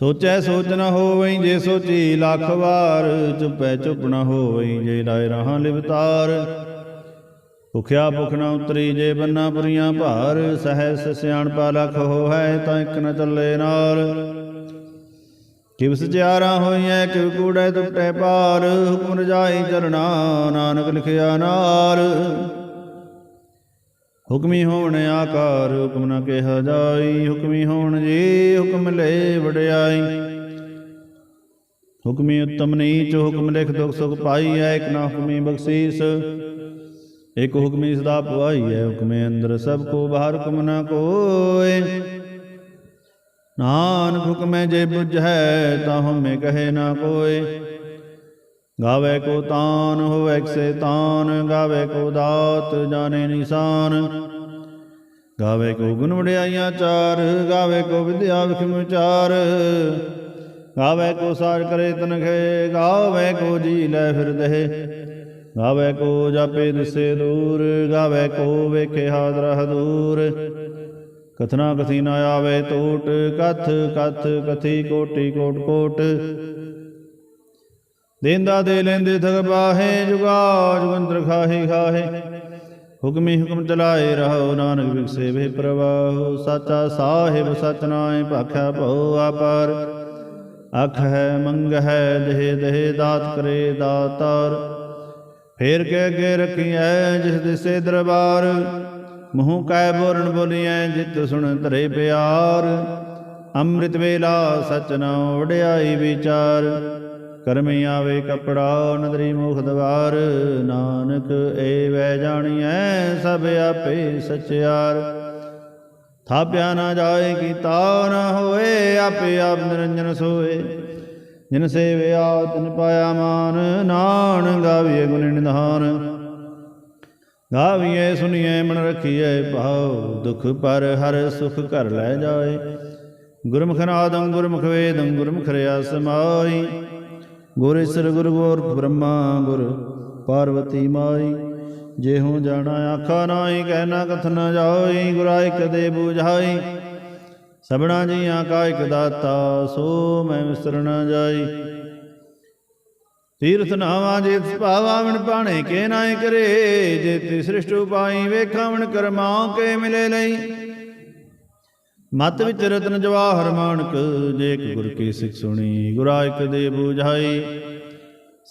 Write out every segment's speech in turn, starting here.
ਸੋਚੈ ਸੋਚ ਨ ਹੋਵਈ ਜੇ ਸੋਚੀ ਲੱਖ ਵਾਰ, ਚੁੱਪੈ ਚੁੱਪ ਨ ਹੋਵਈ ਜੇ ਲਾਇ ਰਹਾਂ ਲਿਵਤਾਰ। ਭੁਖਿਆ ਭੁਖ ਨ ਉਤਰੀ ਜੇ ਬੰਨਾ ਪੁਰੀਆਂ ਭਾਰ, ਸਹਿਸ ਸਿਆਣਪਾ ਲਖ ਹੋਇ ਤਾਂ ਇੱਕ ਨ ਚੱਲੇ ਨਾਲ ਕਿਵ ਸਚਿਆਰਾ ਹੋਈਐ, ਕਿਵ ਕੂੜੈ ਟੁੱਟੈ ਪਾਰ, ਹੁਕਮ ਰਜਾਈ ਚਰਣਾ, ਨਾਨਕ ਲਿਖਿਆ ਨਾਲ ਹੁਕਮੀ ਹੋਣ ਆਕਾਰ ਹੁਕਮ ਨ ਕਿਹਾ ਜਾਈ, ਹੁਕਮੀ ਹੋਣ ਜੀ ਹੁਕਮ ਲੈ ਵਡਿਆਈ। ਹੁਕਮੀ ਉਤਮ ਨੀਚ, ਹੁਕਮ ਲਿਖ ਦੁਖ ਸੁਖ ਪਾਈ ਹੈ ਇਕ ਨਾ ਹੁਕਮੀ ਬਖਸ਼ੀਸ। ਇਕ ਹੁਕਮੀ ਸਦਾ ਪੁਆਈ ਹੈ ਹੁਕਮੇ ਅੰਦਰ ਸਭ ਕੋ ਬਾਹਰ ਹੁਕਮ ਨਾ ਕੋਏ। ਨਾਨਕ ਹੁਕਮੇ ਜੇ ਬੁਝੈ ਤਾਂ ਹਮੇ ਕਹੇ ਨਾ ਕੋਏ। ਗਾਵੇ ਕੋ ਤਾਨ, ਹੋਵੇ ਸੇ ਤਾਨ, ਗਾਵੇ ਕੋ ਦਾਤ, ਜਾਣੇ ਨਿਸ਼ਾਨ। ਗਾਵੇ ਕੋ ਗੁਣ ਵਡਿਆਈਆਂ ਚਾਰ, ਗਾਵੇ ਕੋ ਵਿਦਿਆ ਵਿਖਮ ਚਾਰ। ਗਾਵੇ ਕੋ ਸਾਜ ਕਰੇ ਤਨਖੇ, ਗਾਵੇ ਕੋ ਜੀ ਲੈ ਫਿਰਦੇ ਗਾਵੇ ਕੋ ਜਾਪੇ ਦਿਸੇ ਦੂਰ, ਗਾਵੇ ਕੋ ਵੇਖੇ ਹਾਜ਼ਰ ਹਦੂਰ। ਕਥਨਾ ਕਥੀ ਨਾ ਆਵੇ ਟੋਟ ਕਥ ਕਥ ਕਥੀ ਕੋਟੀ ਕੋਟ ਕੋਟ। ਦੇਂਦਾ ਦੇ ਲੈਂਦੇ ਥਗ ਪਾਹੇ ਜੁਗਾ ਜੁਗੰਤਰ ਖਾਹੇ ਖਾਹੇ। ਹੁਕਮੀ ਹੁਕਮ ਚਲਾਏ ਰਹੋ, ਨਾਨਕ ਵਿਗਸੇ ਵੇ ਪ੍ਰਵਾਹ। ਸਾਚਾ ਸਾਹਿਬ ਸਚ ਨਾਏ ਭਾਖਿਆ ਭਉ ਆਪਾਰ। ਅਖ ਹੈ, ਮੰਗ ਹੈ, ਦੇਹ ਦੇਹ ਦਾਤ ਕਰੇ ਦਾਤਾਰ। ਫੇਰ ਕੇ ਅੱਗੇ ਰਖੀਐ ਜਿਸ ਦਿਸੇ ਦਰਬਾਰ। ਮੂੰਹ ਕੈ ਬੋਰਨ ਬੋਲੀਐ, ਜਿਤ ਸੁਣ ਧਰੇ ਪਿਆਰ। ਅੰਮ੍ਰਿਤ ਵੇਲਾ ਸਚ ਨਾ ਵਿਚਾਰ। ਕਰਮੇ ਆਵੇ ਕਪੜਾ, ਨਦਰੀ ਮੁਖ ਦਵਾਰ, ਨਾਨਕ ਏ ਵੈ ਜਾਣੀਐ, ਸਭ ਆਪੇ ਸਚਿਆਰ। ਥਾਪਿਆ ਨਾ ਜਾਏ ਕੀਤਾ, ਨਾ ਹੋਏ, ਆਪੇ ਆਪ ਨਿਰੰਜਨ ਸੋਏ। ਜਿਨ ਸੇਵਿਆ, ਤਿਨ ਪਾਇਆ ਮਾਨ, ਨਾਨ ਗਾਵੀਏ ਗੁਣ ਨਿਧਾਨ। ਗਾਵੀਏ ਸੁਣੀਏ ਮਨ ਰਖੀਏ ਭਾਉ ਦੁਖ ਪਰ ਹਰ ਸੁਖ ਘਰ ਲੈ ਜਾਏ। ਗੁਰਮੁਖ ਨਾਦੰ, ਗੁਰਮੁਖ ਵੇਦੰ, ਗੁਰਮੁਖ ਰਿਆ ਸਮਾਈ ਗੁਰ ਈਸਰ ਗੁਰ ਗੋਰ ਬ੍ਰਹਮਾ ਗੁਰ ਪਾਰਵਤੀ ਮਾਈ। ਜੇ ਹੂੰ ਜਾਣਾ ਆਖਾ ਨਾਹੀ ਕਹਿਣਾ ਕਥ ਨ ਜਾਈ ਗੁਰਾਇ ਦੇ ਬੁਝਾਈ। ਸਬਣਾ ਜੀਆਂ ਕਾ ਇਕ ਦਾਤਾ, ਸੋ ਮੈਂ ਵਿਸਰ ਨਾ ਜਾਈ। ਤੀਰਥ ਨਾਵਾ ਜੇ ਭਾਵਾ ਮਨ ਪਾਣੇ ਕੇ ਨਾਇ ਕਰੇ। ਜੇ ਤੇ ਸ੍ਰਿਸ਼ਟ ਉਪਾਈ ਵੇਖਾਂ ਮਨ ਕਰਮਾ ਕੇ ਮਿਲੇ ਲਈ। ਮਤ ਵਿੱਚ ਰਤਨ ਜਵਾਹਰ ਮਾਨਕ ਜੇ ਇੱਕ ਗੁਰ ਕੀ ਸਿੱਖ ਸੁਣੀ ਗੁਰਾ ਇਕ ਦੇ ਬੁਝਾਈ।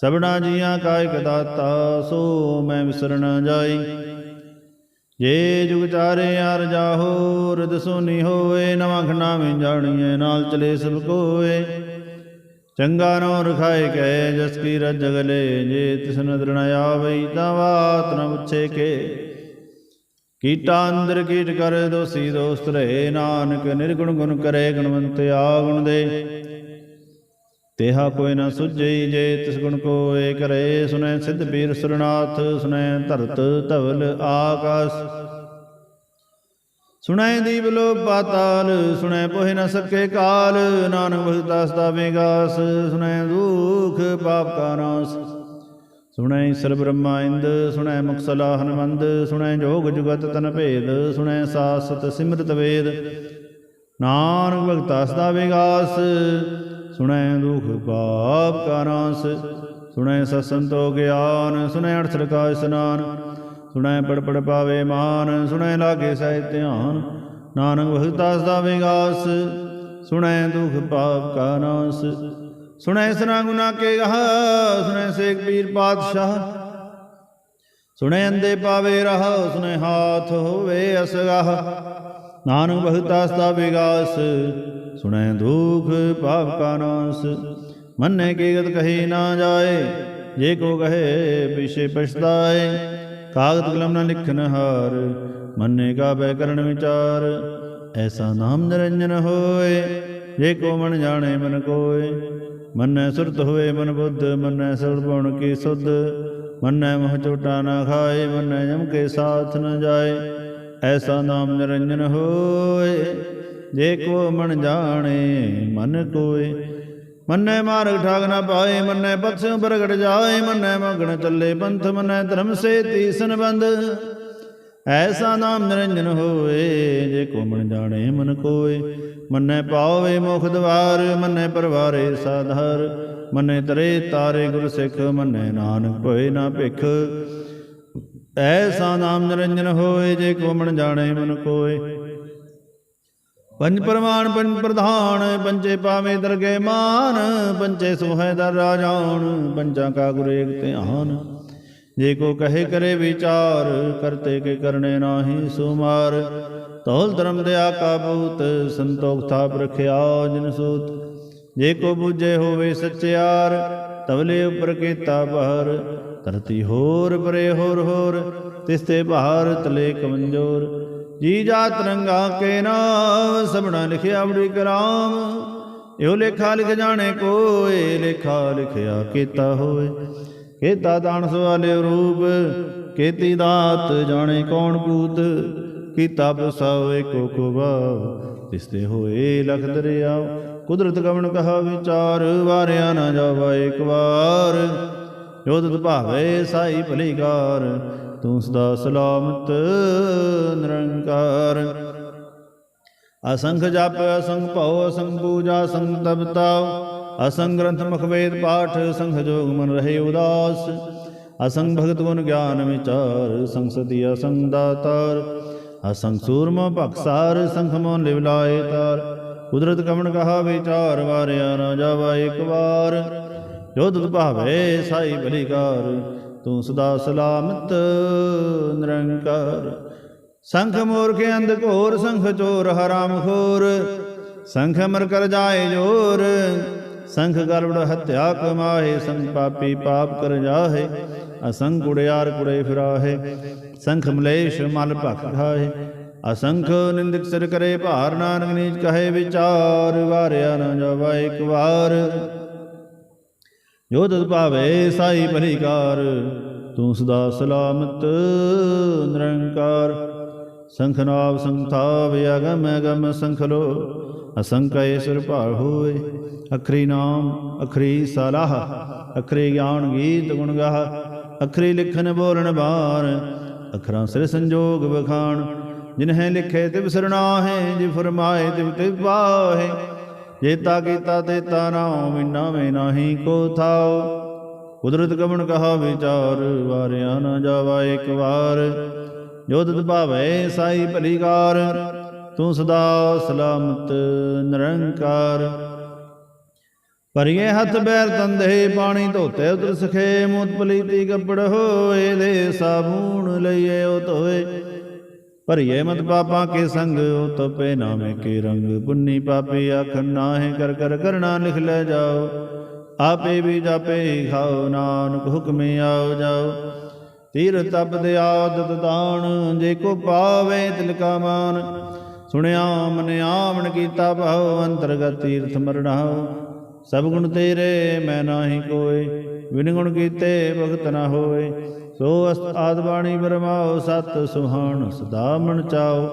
ਸਬਣਾ ਜੀਆਂ ਕਾ ਇਕ ਦਾਤਾ ਸੋ ਮੈਂ ਵਿਸਰ ਨ ਜਾਈ। ਜੇ ਜੁਗ ਚਾਰੇ ਅਰ ਜਾਹੋ ਰਦ ਸੋਨੀ ਹੋਏ ਨਵਾਂ ਖੰਡਾ ਵਿੱਚ ਜਾਣੀਏ ਨਾਲ ਚਲੇ ਸਭ ਕੋਏ। ਚੰਗਾ ਨੋ ਰਖਾਏ ਕੈ ਜਸ ਕੀ ਰਜ ਜਗਲੇ ਜੇ ਤਿਸ ਨਦਰ ਨ ਆਵਈ ਤਾਂ ਬਾਤ ਨ ਪੁੱਛੇ ਕੇ। ਕੀਟਾ ਅੰਦਰ ਕੀਟ ਕਰ, ਦੋਸੀ ਦੋਸਤ ਰਹੇ, ਨਾਨਕ ਨਿਰਗੁਣ ਗੁਣ ਕਰੇ ਗੁਣਵੰਤ ਗੁਣ ਦੇ। ਤੇਹਾ ਕੋਈ ਨਾ ਸੁਝਈ ਜੇ ਤਿਸ ਗੁਣ ਕੋਏ ਕਰੇ ਸੁਨੈ ਸਿੱਧ ਪੀਰ ਸੁਰਨਾਥ ਸੁਨੈ ਧਰਤ ਧਵਲ ਆਕਾਸ। ਸੁਣੈ ਦੀਪ ਲੋ ਪਾਤਾਲ, ਸੁਣੈ ਪੋਹਿ ਨ ਸਕੇ ਕਾਲ, ਨਾਨਕ ਭਗਤਾ ਸਦਾ ਵਿਗਾਸ, ਸੁਣੈ ਦੁਖ ਪਾਪ ਕਾ ਨਾਸ। ਸੁਣੈ ਈਸਰ ਬ੍ਰਹਮਾਇੰਦ ਸੁਣੈ ਮੁਕਸਲਾ ਹਨਮੰਦ, ਸੁਣੈ ਜੋਗ ਜੁਗਤ ਤਨ ਭੇਦ, ਸੁਣੈ ਸਾਸਤ ਸਿਮਰਤ ਵੇਦ। ਨਾਨਕ ਭਗਤਾ ਸਦਾ ਵਿਗਾਸ, ਸੁਣੈ ਦੁਖ ਪਾਪ ਕਾ ਨਾਸ। ਸੁਣੈ ਸਤਸੰਤੋ ਗਿਆਨ, ਸੁਣੈ ਅਠਸਰ ਕਾ ਇਸਨਾਨ। ਸੁਣੈ ਪੜ ਪੜ ਪਾਵੇ ਮਾਨ, ਸੁਣੈ ਲਾਗੇ ਸਹਿ ਧਿਆਨ। ਨਾਨਕ ਭਗਤਾ ਸਦਾ ਵਿਗਾਸ, ਸੁਣੈ ਦੁਖ ਪਾਪ ਕਾ ਨਾਸ। ਸੁਣੈ ਸਨਾ ਗੁਨਾ ਕੇ ਗਹ, ਸੁਣੈ ਸੇਖ ਪੀਰ ਪਾਤਸ਼ਾਹ। ਸੁਣੈ ਅੰਦੇ ਪਾਵੇ ਰਹ, ਸੁਣੈ ਹਾਥ ਹੋਵੇ ਅਸਗਹ। ਨਾਨਕ ਭਗਤਾ ਸਦਾ ਵਿਗਾਸ, ਸੁਣੈ ਦੁਖ ਪਾਪ ਕਾ ਨਾਸ। ਮੰਨੇ ਕੀ ਗਤ ਨਾ ਜਾਏ, ਜੇ ਕੋ ਕਹੇ ਪਿਛੇ ਪਛਤਾਏ। ਕਾਗਦ ਕਲਮ ਨਾ ਲਿਖਨ ਹਾਰ, ਮੰਨੇ ਕਾ ਬੈ ਕਰਨ ਵਿਚਾਰ। ਐਸਾ ਨਾਮ ਨਿਰੰਜਨ ਹੋਏ, ਜੇ ਕੋ ਮਨ ਜਾਣੇ ਮਨ ਕੋਏ। ਮੰਨੈ ਸੁਰਤ ਹੋਏ ਮਨ ਬੁੱਧ, ਮੰਨੈ ਸਗਲ ਗੁਣ ਕੀ ਸੁਧ। ਮੰਨੈ ਮੋਹ ਚੋਟਾ ਨਾ ਖਾਏ, ਮੰਨੈ ਜਮ ਕੇ ਸਾਥ ਨ ਜਾਏ। ਐਸਾ ਨਾਮ ਨਿਰੰਜਨ ਹੋਏ, ਜੇ ਕੋ ਮਨ ਜਾਣੇ, ਮਨ ਕੋਏ। ਮੰਨੈ ਮਾਰਗ ਠਾਗ ਨਾ ਪਾਏ, ਮੰਨੈ ਪਥਿ ਪ੍ਰਗਟ ਜਾਏ। ਮੰਨੈ ਮਗਨ ਚੱਲੇ ਪੰਥ, ਮੰਨੈ ਧਰਮ ਸੇ ਤੀਸਨ ਬੰਦ ਐਸਾ ਨਾਮ ਨਿਰੰਜਨ ਹੋਏ, ਜੇ ਕੋ ਮਨ ਜਾਣੇ, ਮਨ ਕੋਏ। ਮੰਨੈ ਪਾਵੇ ਮੁਖ ਦਵਾਰ, ਮੰਨੈ ਪਰਵਾਰੇ ਸਾਧਰ, ਮੰਨੈ ਤਰੇ ਤਾਰੇ ਗੁਰ ਸਿੱਖ, ਮੰਨੈ ਨਾਨਕ ਭਏ ਨਾ ਭਿਖ। ਐਸਾ ਨਾਮ ਨਿਰੰਜਨ ਹੋਏ, ਜੇ ਕੋ ਮਨ ਜਾਣੇ ਮਨ ਕੋਏ। ਪੰਜ ਪ੍ਰਮਾਣ, ਪੰਜ ਪ੍ਰਧਾਨ ਪੰਚੇ ਪਾਵੇ ਦਰਗੇ ਮਾਨ ਪੰਚੇ ਸੋਹੈ ਦਰ ਰਾਜਾਨ ਪੰਚਾਂ ਕਾ ਗੁਰ ਏਕ ਧਿਆਨ। ਜੇ ਕੋ ਕਹੇ ਕਰੇ ਵਿਚਾਰ, ਕਰਤੇ ਕੇ ਕਰਨੇ ਨਾਹੀ ਸੁਮਾਰ ਤੌਲ ਧਰਮ ਦਿਆ ਕਾ ਬੂਤ ਸੰਤੋਖ ਥਾਪ ਰਖਿਆ ਜਿਨ ਸੂਤ। ਜੇ ਕੋ ਬੁਝੇ ਹੋਵੇ ਸਚਿਆਰ ਤਵਲੇ ਉਪਰ ਕੀਤਾ ਬਹਰ। ਧਰਤੀ ਹੋਰ ਪਰੇ ਹੋਰ ਹੋਰ ਤਿਸਤੇ ਬਹਾਰ ਤਲੇ ਕਮੰਜੋਰ। ਜੀ ਜਾ ਰੰਗਾ ਕੇ ਨਾਮ ਸਭਨਾ ਲਿਖਿਆ ਬੜੀ ਕਰਾਮ। ਇਹੋ ਲੇਖਾ ਲਿਖ ਜਾਣੇ ਕੋਏ, ਲੇਖਾ ਲਿਖਿਆ ਕੀਤਾ ਹੋਏ ਕੀਤਾ ਦਾਨ ਸਵਾਲੇ ਰੂਪ, ਕੀਤੀ ਦਾਤ ਜਾਣੇ ਕੌਣ ਕੂਤ ਕੀਤਾ ਬਸਾਵੇ ਕੋ ਕੋ ਵਾ ਤਿਸਤੇ ਹੋਏ ਲਖ ਦਰਿਆ। ਕੁਦਰਤ ਗਵਨ ਕਹਾ ਵਿਚਾਰ, ਵਾਰਿਆ ਨਾ ਜਾਵਾ ਇੱਕ ਵਾਰ। ਜੋਦਤ ਭਾਵੇ ਸਾਈ ਭਲੀਕਾਰ, ਤੂੰ ਸਦਾ ਸਲਾਮਤ ਨਿਰੰਕਾਰ। ਅਸੰਖ ਜਪ, ਅਸੰਖ ਭਉ, ਅਸੰਖ ਪੂਜਾ, ਅਸੰਖ ਤਪਤਾਉ ਅਸੰਖ ਗ੍ਰੰਥ ਮੁਖ ਵੇਦ ਪਾਠ ਸੰਖ ਜੋਗ ਮਨ ਰਹੇ ਉਦਾਸ। ਅਸੰਗ ਭਗਤ ਗੁਣ ਗਿਆਨ ਵਿਚਾਰ ਸੰਸਦੀ ਅਸੰਖ ਦਾਤਾਰ। ਅਸੰਖ ਸੂਰਮ ਭਖਸਾਰ ਸੰਖ ਮੋਨ ਲਿਵ ਲਾਏ ਤਾਰ ਕੁਦਰਤ ਕਮਣ ਕਹਾ ਵਿਚਾਰ ਵਾਰਿਆ ਨਾ ਜਾਵਾ ਇੱਕ ਵਾਰ। ਜੋ ਤੁਧ ਭਾਵੇ ਸਾਈ ਭਲੀਕਾਰ ਤੂੰ ਸਦਾ ਸਲਾਮਤ ਨਿਰੰਕਾਰ। ਸੰਖ ਮੂਰਖ ਅੰਧ ਘੋਰ, ਸੰਖ ਚੋਰ ਹਰਾਮ ਖੋਰ ਸੰਖ ਮਰ ਕਰ ਜਾਏ ਜੋਰ, ਸੰਖ ਗਰਵੜ ਹਤਿਆ ਕਮਾਏ, ਸੰਗ ਪਾਪੀ ਪਾਪ ਕਰ ਜਾਹੇ ਅਸੰਖ ਕੁੜਿਆਰ ਕੁੜੇ ਫਿਰਾਹੇ। ਸੰਖ ਮਲੇਸ਼ ਮਲ ਭਖ ਖਾਏ ਅਸੰਖ ਨਿੰਦਕ ਸਿਰ ਕਰੇ ਭਾਰ ਨਾਨਕ ਨੀਚ ਕਹੇ ਵਿਚਾਰ, ਵਾਰਿਆ ਨਾ ਜਾਵਾ ਇੱਕ ਵਾਰ। ਜੋ ਤਤ ਭਾਵੇ ਸਾਈ ਭਲੀਕਾਰ ਤੂੰ ਸਦਾ ਸਲਾਮਤ ਨਿਰੰਕਾਰ। ਸੰਖ ਨਾਵ ਸੰਥਾਵ ਅਗਮ ਅਗਮ ਸੰਖ ਲੋ। ਅਸੰਕੈ ਸੁਰ ਭਾਲ ਹੋਏ, ਅਖਰੀ ਨਾਮ, ਅਖਰੀ ਸਲਾਹ। ਅਖਰੀ ਗਿਆਨ ਗੀਤ ਗੁਣ ਗਾਹ, ਅਖਰੀ ਲਿਖਨ ਬੋਲਣ ਬਾਰ ਅਖਰਾਂ ਸਿਰ ਸੰਜੋਗ ਬਖਾਣ ਜਿਨਹਿ ਲਿਖੇ ਤਿਵ ਸਰਨਾਹੇ ਜਿ ਫਰਮਾਏ ਤਿਵ ਤਿਵ ਪਾਹੇ ਜੇਤਾ ਕੀਤਾ ਤੇਤਾ ਨਾਉ ਮਿਨਾ ਮੇ ਨਾਹੀ ਕੋ ਥਾਉ। ਕੁਦਰਤ ਗਮਨ ਕਹਾ ਵਿਚਾਰ ਵਾਰਿਆ ਨਾ ਜਾਵਾ ਇੱਕ ਵਾਰ। ਜੋ ਤਤ ਭਾਵੇ ਸਾਈ ਭਲੀਕਾਰ ਤੂੰ ਸਦਾ ਸਲਾਮਤ ਨਿਰੰਕਾਰ। ਭਰੀਏ ਹੱਥ ਬੈਰ ਤੰਦੇ, ਪਾਣੀ ਧੋਤੇ ਉਤਰ ਸਖੇ, ਮੂਤ ਪਲੀਤੀ ਕੱਪੜ ਹੋਏ, ਦੇ ਸਾਬੂਣ ਲਈਏ, ਉਹ ਧੋਏ। ਭਰੀਏ ਮਤ ਪਾਪਾਂ ਕੇ ਸੰਗ, ਉਹ ਤਪੇ ਨਾਮੇ ਕੇ ਰੰਗ। ਪੁੰਨੀ ਪਾਪੀ ਆਖਨ ਨਾਹੇ, ਕਰ ਕਰ ਕਰਣਾ ਲਿਖ ਲੈ ਜਾਓ। ਆਪੇ ਵੀ ਜਾਪੇ, ਖਾਓ, ਨਾਨਕ ਹੁਕਮੇ ਆਓ, ਜਾਓ। ਤੀਰ ਤਪ ਦੇ ਆਦਤ ਦਾਨ, ਜੇ ਕੋ ਪਾਵੇ ਤਿਲਕਾ ਮਾਨ। ਸੁਣਿਆ ਮਨ ਆਵਣ ਕੀਤਾ ਭਾਉ, ਅੰਤਰਗਤ ਤੀਰਥ ਮਰਣਾਉ। ਸਭ ਗੁਣ ਤੇਰੇ, ਮੈਂ ਨਾਹੀ ਕੋਏ। ਵਿਨ ਗੁਣ ਕੀਤੇ, ਭਗਤ ਨਾ ਹੋਏ। ਸੋ ਅਸਤ ਆਦ ਬਾਣੀ ਬਰਮਾਓ, ਸਤ ਸੁਹਾਣ ਸਦਾ ਮਨ ਚਾਓ।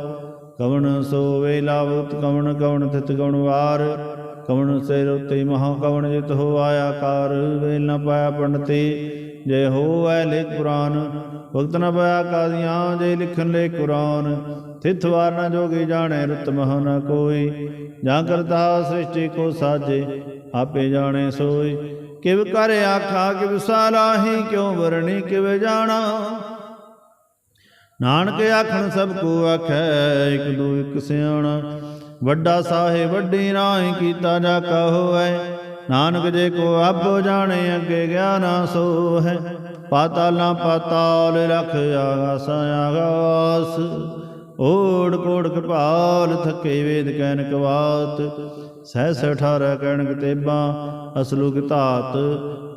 ਕਵਣ ਸੋ ਵੇ ਲਾਵਤ, ਕਵਣ ਕਵਣ ਤਿਤ ਗੁਣ ਵਾਰ। ਕਵਣ ਸੇ ਰੋਤੇ ਮਹਾ ਕਵਣ ਜਿਤ ਹੋ ਆਇਆ ਕਾਰ। ਵੇਲ ਨਾ ਪਾਇਆ ਪੰਡਤੀ, ਜੇ ਹੋ ਐ ਲਿਖ ਕੁਰਾਨ ਭਗਤ ਨਾ ਪਾਇਆ ਕਾਦੀਆਂ, ਜੇ ਲਿਖਣ ਲੇ ਕੁਰਾਨ। ਤਿਥ ਵਾਰ ਨਾ ਜੋਗੀ ਜਾਣੇ, ਰਤ ਮਹ ਨਾ ਕੋਈ। ਜਾਂ ਕਰਤਾ ਸ੍ਰਿਸ਼ਟੀ ਕੋ ਸਾਜੇ ਆਪੇ ਜਾਣੇ ਸੋਈ। ਕਿਵ ਕਰ ਆਖਾ, ਕਿਵ ਸਾਲਾਹੀ, ਕਿਉ ਵਰਣੀ, ਕਿਵ ਜਾਣਾ। ਨਾਨਕ ਆਖਣ, ਸਭ ਕੋ ਆਖੈ, ਇਕ ਦੋ, ਇਕ ਸਿਆਣਾ। ਵੱਡਾ ਸਾਹਿਬ, ਵੱਡੀ ਰਾਹੀਂ ਕੀਤਾ ਜਾ ਕਾ ਹੋਐ ਨਾਨਕ ਜੇ ਕੋ ਆਪੋ ਜਾਣੇ, ਅੱਗੇ ਗਿਆਨਾ ਸੋ ਹੈ ਪਾਤਾਲਾਂ ਪਾਤਾਲ ਰਖ, ਆਗਾਸ ਆਗਾਸ। ਓੜ ਕੋੜ ਕਪਾਲ ਥਕੇ ਵੇਦ ਕੈਨ ਕਵਾਤ, ਸਹਿਸ 18 ਕਣਕ ਤੇਬਾਂ ਅਸਲੂ ਧਾਤ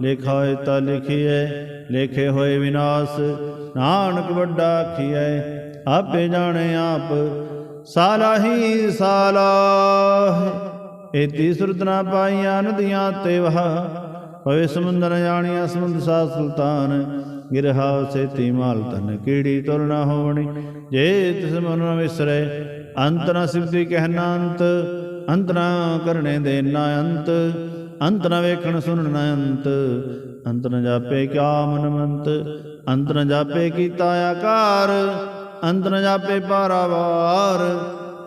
ਲੇਖਾ ਤਾ ਲਿਖੀਐ, ਲੇਖੇ ਹੋਏ ਵਿਨਾਸ਼, ਨਾਨਕ ਵੱਡਾ ਆਖੀਐ, ਆਪੇ ਜਾਣੇ ਆਪ ਸਾਲਾਹੀ ਸਾਲਾਹ ਏਤੀ ਸੁਰਤਨਾ ਪਾਈਆਂ ਨਦੀਆਂ ਤੇ ਵਹਾ ਪਵੇ ਸਮੁੰਦਰ ਜਾਣੀਆਂ ਸਮੁੰਦ ਸਾ ਸੁਲਤਾਨ ਗਿਰਹਾ ਸੇਤੀ ਮਾਲ ਤਨ ਕੀੜੀ ਤੁਰ ਨਾ ਹੋਵਣੀ। ਜੇ ਤਿਸ ਮਨ ਨ ਵਿਸਰੇ, ਅੰਤ ਨ ਸਿਵਦੀ ਕਹਿਣਾ ਅੰਤ ਅੰਤ ਨ ਕਰਨੇ ਦੇ ਨਾ ਅੰਤ। ਅੰਤ ਨ ਵੇਖਣ ਸੁਣਨ ਅੰਤ। ਅੰਤ ਨ ਜਾਪੇ ਕਿਆ ਮਨ ਮੰਤ। ਅੰਤ ਨ ਜਾਪੇ ਕੀਤਾ ਆਕਾਰ। ਅੰਤ ਨ ਜਾਪੇ ਪਾਰਾਵਾਰ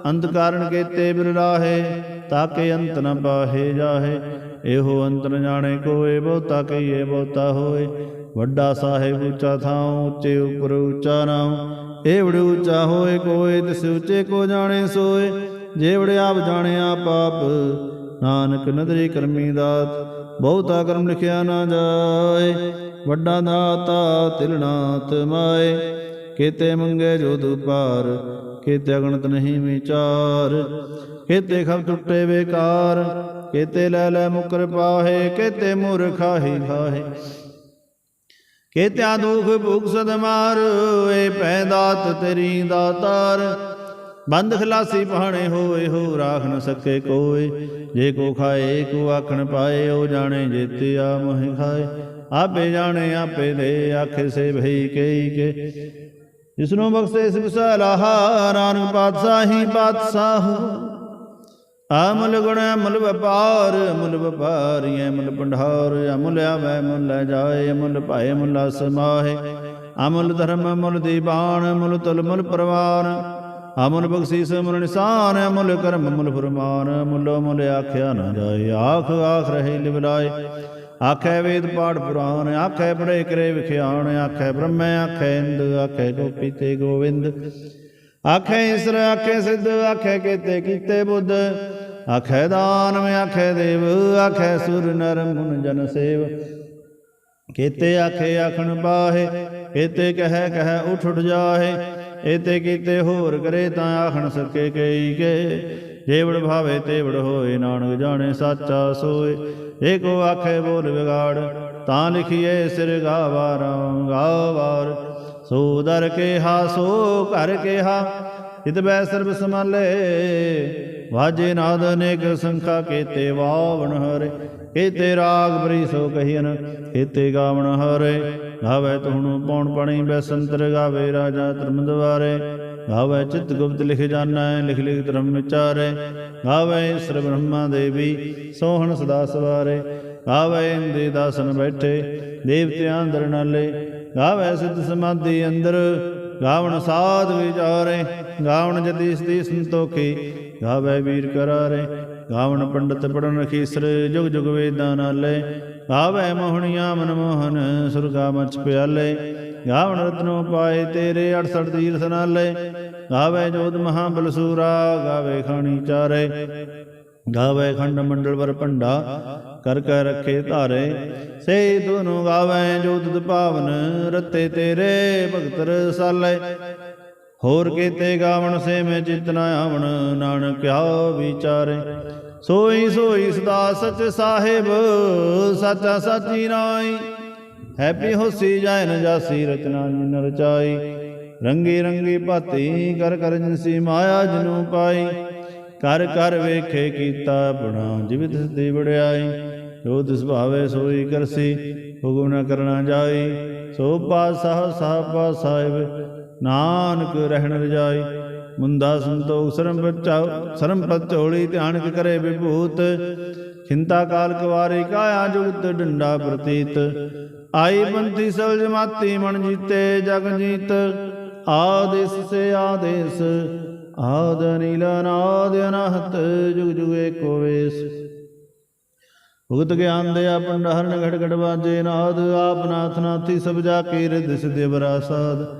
ਅੰਤ ਕਾਰਨ ਕੇਤੇ ਬਿਰਲਾਹੇ ਤਾਕੇ ਅੰਤ ਨ ਪਾਹੇ ਜਾਹੇ। ਇਹੋ ਅੰਤ ਨ ਜਾਣੇ ਕੋਏ ਬਹੁਤਾ ਕਹੀਏ ਬਹੁਤਾ ਹੋਏ। ਵੱਡਾ ਸਾਹਿਬ ਉੱਚਾ ਥਾਂ ਉੱਚੇ ਉਪਰ ਉੱਚਾ ਨਾਮ ਏਵੜ ਉੱਚਾ ਹੋਏ ਕੋਏ, ਤਿਸ ਉੱਚੇ ਕੋ ਜਾਣੇ ਸੋਏ। ਜੇਵੜ ਆਪ ਜਾਣਿਆ ਪਾਪ ਨਾਨਕ ਨਦਰੀ ਕਰਮੀ ਦਾਤ, ਬਹੁਤਾ ਕਰਮ ਲਿਖਿਆ ਨਾ ਜਾਏ। ਵੱਡਾ ਦਾਤਾ ਤਿਲਨਾਥ ਮਾਏ, ਕੀਤੇ ਮੰਗੇ ਜੋ ਦੁਪਾਰ, ਕੀਤੇ ਅਗਣਤ ਨਹੀਂ ਵਿਚਾਰ। ਕੀਤੇ ਖਬ ਟੁੱਟੇ ਬੇਕਾਰ, ਕੀਤੇ ਲੈ ਲੈ ਮੁਕਰ ਪਾਹੇ, ਕੀਤੇ ਮੁਰਖਾਹੀ ਖਾਹੇ ਕੀਤਿਆ ਦੁਖ ਭੁਖ ਸਦ ਮਾਰ, ਏ ਪੈ ਦਾਤ ਤੇਰੀ ਦਾਤਾਰ। ਬੰਦ ਖਲਾਸੀ ਪਹਾਣੇ ਹੋਏ, ਹੋ ਰਾਖ ਨ ਸਕੇ ਕੋਏ। ਜੇ ਕੋ ਖਾਏ, ਕੋ ਆਖਣ ਪਾਏ, ਉਹ ਜਾਣੇ ਜੇਤੇ ਆ ਮੋਹਿ ਖਾਏ। ਆਪੇ ਜਾਣੇ, ਆਪੇ ਦੇ, ਆਖੇ ਸੇ ਭਈ ਕਈ ਕੇ। ਜਿਸਨੂੰ ਬਖਸ਼ੇ ਸਿਵ ਸਲਾਹਾ, ਨਾਨਕ ਪਾਤਸ਼ਾਹੀ ਪਾਤਸ਼ਾਹ ਅਮਲ ਗੁਣ ਅਮਲ ਵਪਾਰ, ਅਮਲ ਵਪਾਰੀ ਅਮਲ ਭੰਡਾਰ, ਅਮਲ ਆਵੈ ਮੁੱਲ ਲੈ ਜਾਏ, ਅਮਲ ਭਾਏ ਮੁੱਲ ਸਮਾਹੇ ਅਮਲ ਧਰਮ ਅਮਲ ਦੀਵਾਨ ਅਮਲ ਤੁਲ ਮੁਲ ਪਰਵਾਨ। ਅਮਲ ਬਖਸ਼ੀਸ ਅਮਲ ਨਿਸ਼ਾਨ, ਅਮਲ ਕਰਮ ਅਮਲ ਫਰਮਾਨ। ਅਮਲ ਅਮਲ ਆਖਿਆ ਨਾ ਜਾਏ, ਆਖ ਆਖ ਰਹੇ ਲਿਵਲਾਏ ਆਖੇ ਵੇਦ ਪਾਠ ਪੁਰਾਣ, ਆਖੇ ਪੜੇ ਕਰੇ ਵਿਖਿਆਣ, ਆਖੇ ਬ੍ਰਹਮੈ, ਆਖੇ ਇੰਦ, ਆਖੇ ਗੋਪੀ ਤੇ ਗੋਵਿੰਦ। ਆਖੇ ਈਸਰ, ਆਖੇ ਸਿੱਧ, ਆਖੇ ਕੀਤੇ ਕੀਤੇ ਬੁੱਧ। ਆਖੈ ਦਾਨਵ ਆਖੈ ਦੇਵ, ਆਖੈ ਸੁਰ ਨਰ ਗੁਣ ਜਨ ਸੇਵ। ਕੀਤੇ ਆਖੇ ਆਖਣ ਬਾਹੇ, ਕੀਤੇ ਕਹੈ ਕਹੈ ਉਠ ਉਠ ਜਾਹੇ। ਏਤੇ ਕੀਤੇ ਹੋਰ ਕਰੇ ਤਾਂ ਆਖਣ ਸਕੇ ਕਈ ਕੇ। ਜੇਵੜ ਭਾਵੇ ਤੇਵੜ ਹੋਏ, ਨਾਨਕ ਜਾਣੇ ਸਾਚਾ ਸੋਏ। ਏਕੋ ਆਖੇ ਬੋਲ ਵਿਗਾੜ, ਤਾਂ ਲਿਖੀਏ ਸਿਰ ਗਾਵਾਰਾਂ ਗਾਵਾਰ। ਸੋ ਦਰ ਕੇ ਹਾ, ਸੋ ਘਰ ਕੇ ਹਾ ਇਤ ਬੈ ਸਰਬ ਸਮਾਲੇ ਵਾਜੇ ਨਾਦ ਅਨੇਕ ਸੰਖਾ ਕੀਤੇ ਵਾਵਣ ਹਰੇ, ਕੀਤੇ ਰਾਗ ਬਰੀ ਸੋ ਕਹੀਨ ਕੀਤੇ ਗਾਵਣ ਹਰੇ। ਗਾਵੇ ਤੁਹਣੂ ਪੌਣ ਪਣੀ ਬੈਸੰਤਰ ਗਾਵੇ ਰਾਜਾ ਧਰਮ ਦਵਾਰੇ ਗਾਵੇ ਚਿਤ ਗੁਪਤ ਲਿਖ ਜਾਣੈ, ਲਿਖ ਲਿਖ ਧਰਮ ਵਿਚਾਰੇ। ਗਾਵੇ ਈਸ਼ਰ ਬ੍ਰਹਮਾ ਦੇਵੀ ਸੋਹਣ ਸਦਾ ਸਵਾਰੇ। ਗਾਵੇ ਇੰਦੇ ਦਾਸਨ ਬੈਠੇ, ਦੇਵਤਿਆਂ ਅੰਦਰ ਨਾਲੇ। ਗਾਵੇ ਸਿੱਧ ਸਮਾਧੀ ਅੰਦਰ, ਗਾਵਣ ਸਾਧ ਵਿਚਾਰੇ। ਗਾਵਣ ਜਤੀਸ ਦੀ ਸੰਤੋਖੀ ਗਾਵੇ ਵੀਰ ਕਰਾਰੇ, ਗਾਵਣ ਪੰਡਤ ਪੜਨ ਖੀਸਰ, ਜੁਗ ਜੁਗ ਵੇਦਾਂ ਨਾਲੇ। ਗਾਵੇ ਮੋਹਣੀਆਂ ਮਨ ਮੋਹਨ, ਸੁਰਗਾ ਮਚ ਪਿਆਲੇ। ਗਾਵਣ ਰਤਨੋ ਪਾਏ ਤੇਰੇ 68 ਤੀਰਥ ਨਾਲੇ। ਗਾਵੇ ਜੋਤ ਮਹਾ ਬਲਸੂਰਾ, ਗਾਵੇ ਖਾਣੀ ਚਾਰੇ। ਗਾਵੇ ਖੰਡ ਮੰਡਲ ਵਰ ਭੰਡਾ, ਕਰ ਕਰ ਰੱਖੇ ਧਾਰੇ। ਸੇ ਦੋਨੋਂ ਗਾਵੇ ਜੋਤ ਪਾਵਨ ਭਾਵਨ ਰਤੇ ਤੇਰੇ ਭਗਤ ਰਸਾਲੇ। ਹੋਰ ਕੀਤੇ ਗਾਵਣ ਸੇ ਮੈਂ ਚਿਤ ਨ ਆਵਣ, ਨਾਨਕ ਕਿਆ ਵਿਚਾਰੇ। ਸੋਈ ਸੋਈ ਸਦਾ ਸਚ ਸਾਹਿਬ, ਸਚਾ ਸਾਚੀ ਨਾਈ। ਹੈਪੀ ਹੋਸੀ ਜਾਇ ਜਾਸੀ ਰਚਨਾ ਜਿਨ ਰਚਾਈ ਰੰਗੀ ਰੰਗੀ ਭਾਤੀ ਕਰ ਕਰ ਜਿਨਸੀ ਮਾਇਆ ਜਨੂ ਪਾਈ। ਕਰ ਕਰ ਵੇਖੇ ਕੀਤਾ ਆਪਣਾ, ਜਿਵਿਤ ਦੀ ਵੜਿਆਈ ਜੋ ਤਿਸ ਭਾਵੇ ਸੋਈ ਕਰਸੀ, ਹੁਕਮ ਨ ਕਰਨਾ ਜਾਈ। ਸੋ ਪਾਸਾ ਸਾਹ ਸਾਹਿਬ ਨਾਨਕ ਰਹਿਣ ਰਜਾਈ। ਮੁੰਦਾ ਸੰਤੋਖ, ਸਰਮ ਬਚਾਉ ਸਰਮ ਪਤ ਝੋਲੀ ਧਿਆਨਕ ਕਰੇ ਵਿਭੂਤ। ਚਿੰਤਾ ਕਾਲ ਕਵਾਰੇ ਕਾਇਆ ਜੁਗਤ ਡੰਡਾ ਪ੍ਰਤੀਤ। ਆਈ ਬੰਤੀ ਸਲਜ ਮਾਤੀ ਮਨ ਜੀਤੇ ਜਗ ਜੀਤ। ਆਦੇਸ ਸੇ ਆਦੇਸ, ਆਦ ਨੀਲ ਨਾਦ ਅਨਹਤ, ਜੁਗ ਜੁਗ ਏਕੋ ਵੇਸ। ਭੁਗਤ ਗਿਆਨ ਦੇ ਪੰਡਹਰਨ ਘੜ ਘੜ ਬਾਜੇ ਨਾਦ, ਆਪ ਨਾਥ ਨਾਥੀ ਸਭ ਜਾ ਕੇ ਰਿਦ ਸਿਧ ਬਰਾਸਾਦ।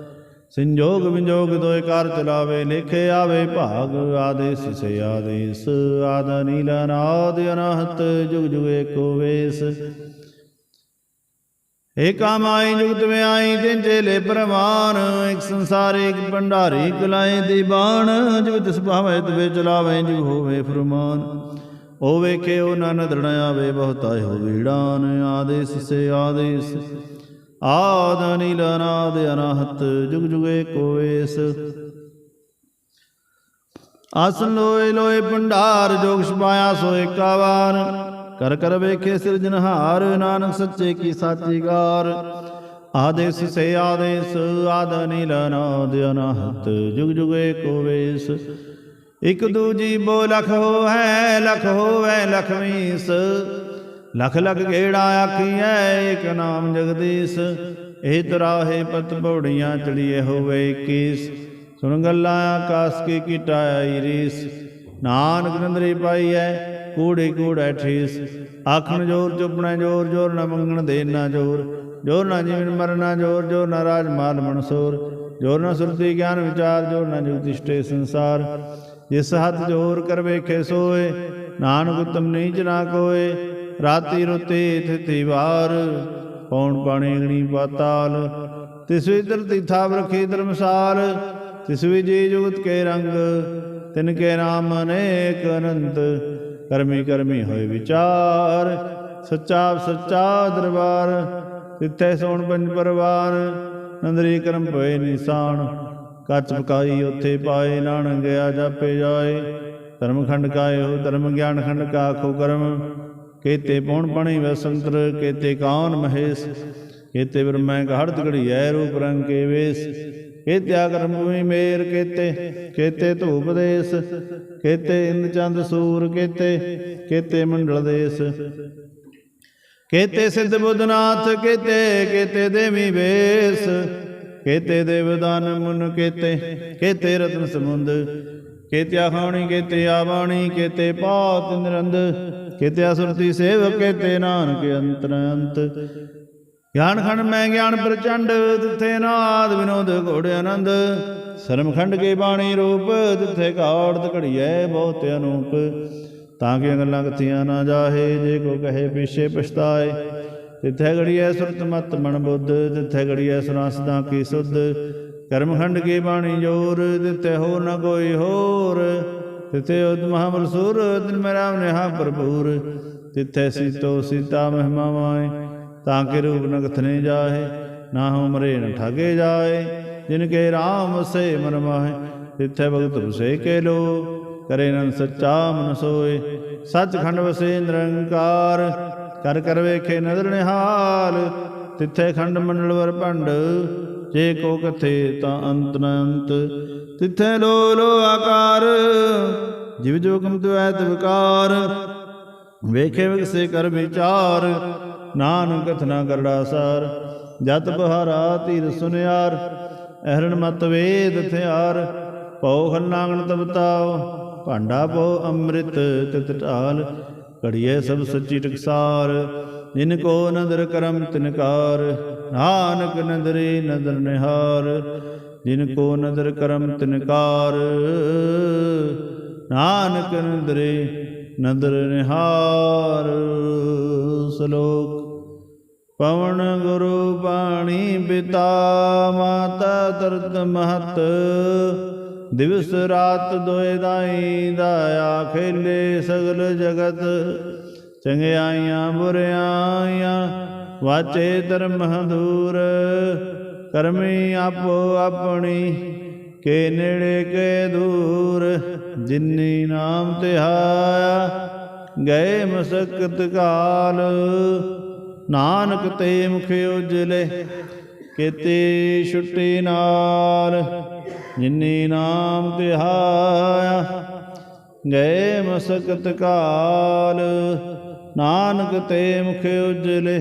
ਸੰਜੋਗ ਵਿਜੋਗ ਦੋਇ ਕਾਰ ਚਲਾਵੇ, ਲਿਖੇ ਆਵੇ ਭਾਗ, ਆਦੇਸ ਸੇ ਆਦੇਸ, ਆਦ ਨੀਲ ਨਾਦ ਅਨਹਤ, ਜੁਗ ਜੁਗ ਏਕੋ ਵੇਸ। ਏਕਾ ਮਾਈ ਜੁਗਤ ਮੈਂ ਆਈ ਤਿਨ ਚੇਲੇ ਪ੍ਰਮਾਨ ਇੱਕ ਸੰਸਾਰ ਇੱਕ ਭੰਡਾਰੀ ਕਲਾਏ ਦੀ ਬਾਣ ਜਿਵ ਤਿਸ ਭਾਵੇਂ ਤਵੇ ਚਲਾਵੇ ਜਿਵ ਹੋਵੇ ਫਰਮਾਨ। ਉਹ ਵੇਖੇ ਉਹ ਨਾ ਨਦਰਣ ਆਵੇ, ਬਹੁਤਾ ਹੋ ਵੀੜਾਨ, ਆਦੇਸ ਸੇ ਆਦੇਸ। ਆਦ ਨੀਲ ਅਨਾਦ ਅਨਾਹਤ, ਜੁਗ ਜੁਗੇ ਏਕੋ ਆਸਨ ਲੋਏ ਲੋਏ ਭੰਡਾਰ, ਜੋਗ ਛਪਾਇਆ ਸੋ ਏਕਾਵਾਰ ਕਰ ਕਰ ਵੇਖੇ ਸਿਰਜਨਹਾਰ ਨਾਨਕ ਸੱਚੇ ਕੀ ਸਾਚੀ ਗਾਰ। ਆਦੇਸ ਸੇ ਆਦੇਸ, ਆਦ ਨੀਲ ਨਾਦ ਅਨਹਤ, ਜੁਗ ਜੁਗ ਏਕੋ ਵੇਸ ਇਕ ਦੂਜੀ ਬੋ ਲਖ ਹੋ ਹੈ ਲਖ ਹੋਵੇ ਲਖ ਲਖ ਲਖ ਗੇੜਾ ਆਖੀਐ, ਏਕ ਨਾਮ ਜਗਦੀਸ਼। ਇਹ ਤਰਾਹੇ ਪਤ ਪੌੜੀਆਂ ਚੜੀਏ ਹੋਵੇ 21 ਸੁਣ ਗੱਲਾਂ ਆਕਾਸ ਕੀ ਕੀਟਾਈ ਰੀਸ ਨਾਨਕ ਨੰਦਰੀ ਪਾਈਐ, ਕੂੜੇ ਕੂੜਾ ਠੀਸ। ਆਖਣ ਜੋਰ ਚੁਪਣਾ ਜੋਰ ਜੋਰ ਨਾ ਮੰਗਣ ਦੇ ਨਾ ਜੋਰ। ਜੋਰ ਨਾ ਜੀਵਨ ਮਰਨਾ ਜੋਰ ਜੋਰ ਨਾ ਰਾਜ ਮਾਲ ਮਨਸੂਰ। ਜੋਰ ਨਾ ਸੁਰਤੀ ਗਿਆਨ ਵਿਚਾਰ, ਜੋਰ ਨਾ ਜੁਗਤਿਸ਼ਟੇ ਸੰਸਾਰ। ਜਿਸ ਹੱਥ ਜੋਰ ਕਰ ਵੇਖੇ ਸੋਏ, ਨਾਨਕ ਉਤਮ ਨੀਚ ਨਾ ਕੋਏ। ਰਾਤੀ ਰੁਤੇ ਥਿਤੀ ਵਾਰ ਪੌਣ ਪਾਣੀ ਅਗਣੀ ਪਾਤਾਲ। ਤਿਸ ਵੀ ਧਰਤੀ ਥਾਪ ਰਖੀ ਧਰਮਸਾਲ ਤਿਸ ਵੀ ਜੁਗਤ ਕੇ ਰੰਗ, ਤਿਨ ਕੇ ਨਾਮ ਅਨੇਕ ਅਨੰਤ। ਕਰਮੀ ਕਰਮੀ ਹੋਏ ਵਿਚਾਰ, ਸੱਚਾ ਸੱਚਾ ਦਰਬਾਰ, ਤਿੱਥੇ ਸੋਣ ਪੰਜ ਪਰਵਾਰ। ਨੰਦਰੀ ਕਰਮ ਪਏ ਨਿਸ਼ਾਨ, ਕੱਚ ਪਕਾਈ ਉੱਥੇ ਪਾਏ, ਨਾਨਕ ਗਿਆ ਜਾਪੇ ਜਾਏ। ਧਰਮ ਖੰਡ ਕਾਏ ਹੋ ਧਰਮ ਗਿਆਨ ਖੰਡ ਕਾ ਖੋ ਕਰਮ। ਕੇਤੇ ਪੌਣ ਪਣੀ ਵਸੰਤਰ ਕੇਤੇ ਕਾਨ ਮਹੇਸ਼, ਕੇਤੇ ਬ੍ਰਹਮੈ ਘੜਤ ਘੜੀਐ ਰੂਪ ਰੰਗ ਕੇ ਵੇਸ। ਕੇਤੇ ਆਕਰਮ ਭੂਮੀ ਮੇਰ ਕੇਤੇ ਕੇਤੇ ਧੂਪ ਦੇਸ, ਕੇਤੇ ਇੰਦ ਚੰਦ ਸੂਰ ਕੇਤੇ ਕੇਤੇ ਮੰਡਲ ਦੇਸ। ਕੇਤੇ ਸਿੱਧ ਬੁੱਧਨਾਥ, ਕੇਤੇ ਕੇਤੇ ਦੇਵੀ ਵੇਸ। ਕੇਤੇ ਦੇਵਦਾਨ ਮੁਨ ਕੇਤੇ ਕੇਤੇ ਰਤਨ ਸਮੁੰਦ ਕੇਤੇ ਆਖਾਣੀ ਕੇਤੇ ਆਵਾਣੀ, ਕੇਤੇ ਪਾਤ ਨਿਰੰਦ ਕੇਤੇ ਅਸੁਰਤੀ ਸੇਵ ਕੇਤੇ ਨਾਨਕ ਅੰਤਰ ਅੰਤ ਗਿਆਨ ਖੰਡ ਮੈਂ ਗਿਆਨ ਪ੍ਰਚੰਡ, ਤਿੱਥੇ ਨਾਦ ਵਿਨੋਦ ਘੋੜ ਆਨੰਦ। ਸਰਮਖੰਡ ਕੇ ਬਾਣੀ ਰੂਪ, ਤਿੱਥੇ ਘਾੜਤ ਘੜੀਐ ਬਹੁਤ ਅਨੂਪ। ਤਾਂ ਕਿ ਗੱਲਾਂ ਕਥੀਆਂ ਨਾ ਜਾਹੇ, ਜੇ ਕੋ ਕਹੇ ਪਿਛੇ ਪਛਤਾਏ। ਤਿੱਥੇ ਘੜੀਐ ਸੁਰਤ ਮਤ ਮਨ ਬੁੱਧ, ਤਿੱਥੇ ਘੜੀਐ ਸੁਨਾਸਦਾ ਕੀ ਸੁਧ। ਕਰਮਖੰਡ ਕੀ ਬਾਣੀ ਜੋਰ ਤਿੱਥੇ ਹੋ ਨ ਕੋਈ ਹੋਰ। ਤਿੱਥੇ ਉਦ ਮਹਾਬਲ ਸੁਰ ਤਿਨ ਮੇਰਾ ਨਿਹਾ ਭਰਪੂਰ। ਤਿੱਥੇ ਸੀਤੋ ਸੀਤਾ ਮਹਿਮਾ ਮਾਏ, ਤਾਂ ਕਿ ਰੂਪ ਨ ਕਥਨੇ ਜਾਹੇ ਨਾ ਹੋ ਮਰੇ ਨ ਠਾਗੇ ਜਾਏ। ਜਿਨ ਕੇ RAM ਸੇ ਮਨ ਮਾਹੇ ਤਿੱਥੇ ਭਗਤ ਬਸੇ ਕੇ ਲੋ। ਕਰੇ ਨਨ ਸੱਚਾ ਮਨ ਸੋਏ, ਸੱਚਖੰਡ ਵਸੇ ਨਿਰੰਕਾਰ। ਕਰ ਕਰ ਵੇਖੇ ਨਦਰ ਨਿਹਾਲ ਤਿੱਥੇ ਖੰਡ ਮੰਡਲ ਵਰ ਭੰਡ। ਜੇ ਕੋ ਕਥੇ ਤਾਂ ਅੰਤ ਨ ਅੰਤ। ਲੋ ਲੋ ਆਕਾਰ, ਜਿਵ ਜੋ ਕਮ ਤੁਐਤ ਵਿਕਾਰ ਵੇਖੇ ਵਿਗਸੇ ਕਰ ਵਿਚਾਰ, ਨਾਨਕ ਕਥਨਾ ਕਰੜਾ ਸਾਰ। ਜਤ ਬਹਾਰਾ ਧੀਰ ਸੁਨਿਆਰ, ਅਹਰਣ ਮਤ ਵੇਦ ਥਿਆਰ। ਪਉ ਖੰਨਾਗਣ ਤਬਤਾਉ ਭਾਂਡਾ ਪਉ ਅੰਮ੍ਰਿਤ ਤਿਤ ਢਾਲ। ਘੜੀਏ ਸਭ ਸੱਚੀ ਟਕਸਾਰ ਜਿਨ ਕੋ ਨਦਰ ਕਰਮ ਤਿਨਕਾਰ ਨਾਨਕ ਨਦਰੇ ਨਦਰ ਨਿਹਾਰ, ਜਿਨ ਕੋ ਨਦਰ ਕਰਮ ਤਿਨਕਾਰ। ਨਾਨਕ ਨਦਰੇ ਨਦਰ ਨਿਹਾਰ, ਸ਼ਲੋਕ। ਪਵਨ ਗੁਰੂ ਪਾਣੀ ਪਿਤਾ, ਮਾਤਾ ਤਰਤ ਮਹਤ। ਦਿਵਸ ਰਾਤ ਦੋਇ ਦਾਈ ਦਾਇਆ ਖੇਲੇ ਸਗਲ ਜਗਤ। ਚੰਗਿਆਈਆਂ ਬੁਰਿਆਈਆਂ ਵਾਚੇ ਧਰਮ ਦੂਰ ਕਰਮੀ ਆਪੋ ਆਪਣੀ, ਕੇ ਨੇੜੇ ਕੇ ਦੂਰ, ਜਿਨੀ ਨਾਮ ਧਿਆਇਆ ਗਏ ਮਸਕਤ ਕਾਲ। ਨਾਨਕ ਤੇ ਮੁਖ ਉਜਲੇ, ਕੀਤੇ ਛੁੱਟੀ ਨਾਲ, ਜਿਨੀ ਨਾਮ ਤਿਹਾਇਆ ਗਏ ਮਸਕਤ ਕਾਲ। ਨਾਨਕ ਤੇ ਮੁਖ ਉਜਲੇ